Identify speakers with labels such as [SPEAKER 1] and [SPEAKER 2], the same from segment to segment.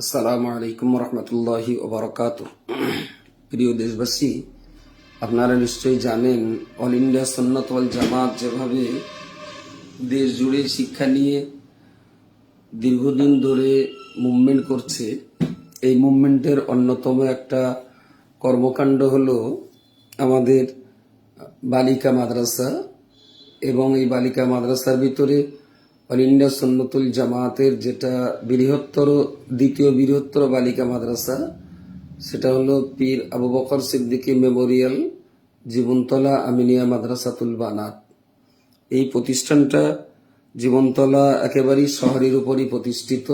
[SPEAKER 1] আসসালামু আলাইকুম রহমতুল্লাহি ওবরকাত প্রিয় দেশবাসী, আপনারা নিশ্চয়ই জানেন, অল ইন্ডিয়া সন্ন্যত ওয়াল জামাত যেভাবে দেশ জুড়ে শিক্ষা নিয়ে দীর্ঘদিন ধরে মুভমেন্ট করছে, এই মুভমেন্টের অন্যতম একটা কর্মকাণ্ড হলো আমাদের বালিকা মাদ্রাসা এবং এই বালিকা মাদ্রাসার ভিতরে অল ইন্ডিয়া জামাতের যেটা বৃহত্তর, দ্বিতীয় বৃহত্তর বালিকা মাদ্রাসা, সেটা হলো পীর আবু বকর সিদ্দিকী মেমোরিয়াল জীবনতলা আমিনিয়া মাদ্রাসাতুল বানাত। এই প্রতিষ্ঠানটা জীবনতলা একেবারেই শহরের উপরই প্রতিষ্ঠিত।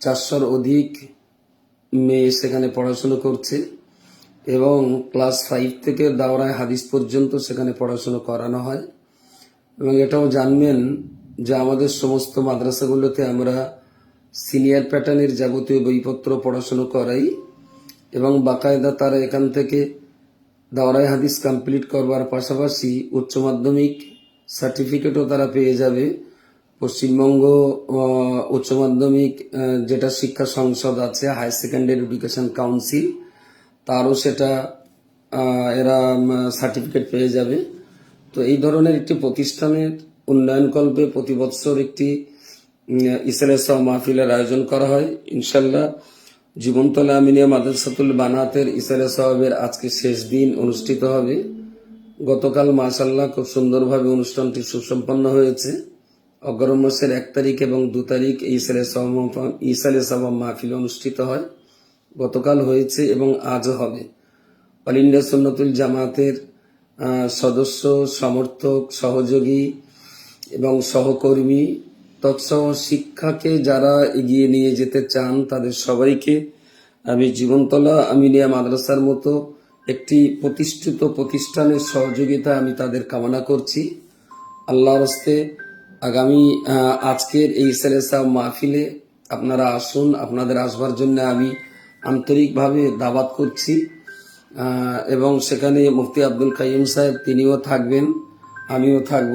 [SPEAKER 1] চারশোর অধিক মেয়ে সেখানে পড়াশুনো করছে এবং ক্লাস ফাইভ থেকে দাওরায় হাদিস পর্যন্ত সেখানে পড়াশুনো করানো হয়। এবং এটাও জানবেন যে আমাদের সমস্ত মাদ্রাসাগুলোতে আমরা সিনিয়র প্যাটার্নের যাবতীয় বইপত্র পড়াশুনো করাই এবং বাকায়দা তারা এখান থেকে দাওরাই হাদিস কমপ্লিট করবার পাশাপাশি উচ্চ মাধ্যমিক সার্টিফিকেটও তারা পেয়ে যাবে। পশ্চিমবঙ্গ উচ্চ মাধ্যমিক যেটা শিক্ষা সংসদ আছে হায়ার সেকেন্ডারি এডুকেশন কাউন্সিল তারও সেটা এরা সার্টিফিকেট পেয়ে যাবে। তো এই ধরনের একটি প্রতিষ্ঠানের উন্নয়নকল্পে প্রতি বৎসর একটি ইসলাম মাহফিলের আয়োজন করা হয়। ইনশাল্লাহ জীবনতলা আমিনিয়া মাদ্রাসাতুল বানাতের ইসালে সাহাবের আজকে শেষ দিন অনুষ্ঠিত হবে। গতকাল মাশাল্লাহ খুব সুন্দরভাবে অনুষ্ঠানটি সুসম্পন্ন হয়েছে। অগ্রম মাসের এক তারিখ এবং দু তারিখ ইসালে ইসালে সাহাব মাহফিল অনুষ্ঠিত হয়। গতকাল হয়েছে এবং আজও হবে। অল ইন্ডিয়া সুন্নতুল জামাতের সদস্য, সমর্থক, সহযোগী এবং সহকর্মী তৎসহ শিক্ষাকে যারা এগিয়ে নিয়ে যেতে চান, তাদের সবাইকে আমি জীবনতলা আমিনিয়া মাদ্রাসার মতো একটি প্রতিষ্ঠিত প্রতিষ্ঠানের সহযোগিতা আমি তাদের কামনা করছি। আল্লাহ হস্তে আগামী আজকের এই সেলেসা মাহফিলে আপনারা আসুন, আপনাদের আসবার জন্য আমি আন্তরিকভাবে দাবাত করছি। এবং সেখানে মুফতি আব্দুল কাইম সাহেব তিনিও থাকবেন, আমিও থাকব।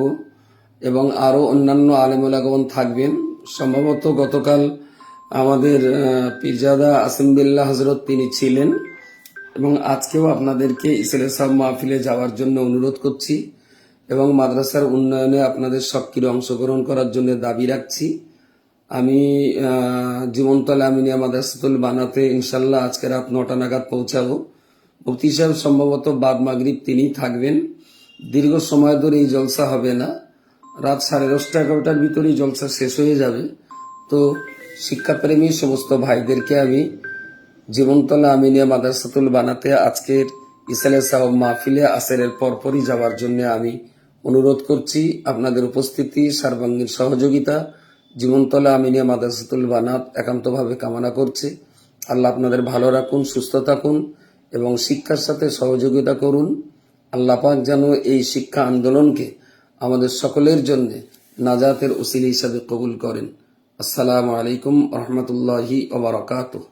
[SPEAKER 1] এবং আরও অন্যান্য আলেমুলাগমন থাকবেন। সম্ভবত গতকাল আমাদের পীরজাদা হজরত তিনি ছিলেন এবং আজকেও আপনাদেরকে ইসলে সাহ মাহফিলে যাওয়ার জন্য অনুরোধ করছি এবং মাদ্রাসার উন্নয়নে আপনাদের সক্রিয় অংশগ্রহণ করার জন্য দাবি রাখছি। আমি জীবনতলা আমিনিয়া মাদ্রাসাতুল বানাতে ইনশাল্লাহ আজকে রাত নটা নাগাদ পৌঁছাবো। মুফতি সাহেব সম্ভবত বাদ মাগরিব তিনি থাকবেন। দীর্ঘ সময় ধরে এই জলসা হবে না। রাত সাড়ে দশটা এগারোটার ভিতরেই জলসা শেষ হয়ে যাবে। তো শিক্ষাপ্রেমী সমস্ত ভাইদেরকে আমি জীবনতলা আমিনিয়া মাদ্রাসাতুল বানাতে আজকের ইসালে সাহেব মাহফিলে আসেরের পরপরই যাওয়ার জন্য আমি অনুরোধ করছি। আপনাদের উপস্থিতি, সর্বাঙ্গীন সহযোগিতা, জীবনতলা আমিনিয়া মাদ্রাসাতুল বানাত একান্তভাবে কামনা করছে। আল্লাহ আপনাদের ভালো রাখুন, সুস্থ থাকুন এবং শিক্ষার সাথে সহযোগিতা করুন। আল্লাহ পাক যেন এই শিক্ষা আন্দোলনকে আমাদের সকলের জন্য নাজাতের উসিল হিসাবে কবুল করেন। আসসালামু আলাইকুম রহমতুল্লাহি ওবরাকাতুহ